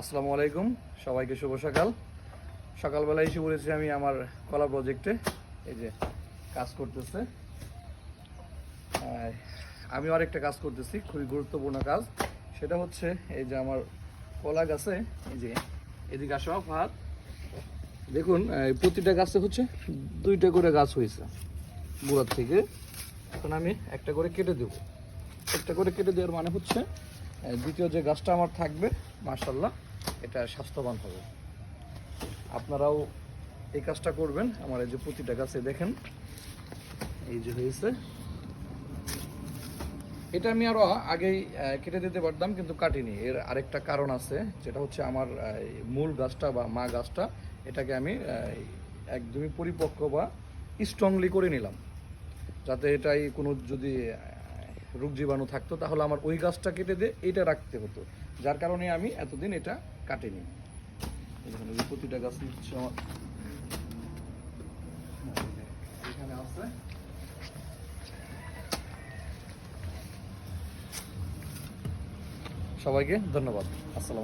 আসসালামু আলাইকুম, সবাইকে শুভ সকাল। সকালবেলা এসে পড়েছি আমি আমার কলা প্রজেক্টে এই যে কাজ করতেছে। আমি আরেকটা কাজ করতেছি, খুবই গুরুত্বপূর্ণ কাজ। সেটা হচ্ছে এই যে আমার কলা গাছে, এই যে এদিকে আসো ভাত দেখুন প্রতিটা গাছে হচ্ছে দুইটা করে গাছ হয়েছে গোড়ার থেকে। এখন আমি একটা করে কেটে দেবো। একটা করে কেটে দেওয়ার মানে হচ্ছে দ্বিতীয় যে গাছটা আমার থাকবে মার্শাল্লাহ এটা স্বাস্থ্যবান হবে। আপনারাও এই কাজটা করবেন। আমার এই যে প্রতিটা গাছে দেখেন, এই যে হয়েছে। এটা আমি আরও আগেই কেটে দিতে পারতাম, কিন্তু কাটিনি। এর আরেকটা কারণ আছে, যেটা হচ্ছে আমার মূল গাছটা বা মা গাছটা, এটাকে আমি একদমই পরিপক্ক বা স্ট্রংলি করে নিলাম। যাতে এটাই কোনো যদি রোগ জীবাণু থাকতো, তাহলে আমার ওই গাছটা কেটে দিয়ে এটা রাখতে হতো। যার কারণে আমি এতদিন এটা কাটিনি। যে প্রতিটা গাছ হচ্ছে আমার। এখানে সবাইকে ধন্যবাদ। আসসালাম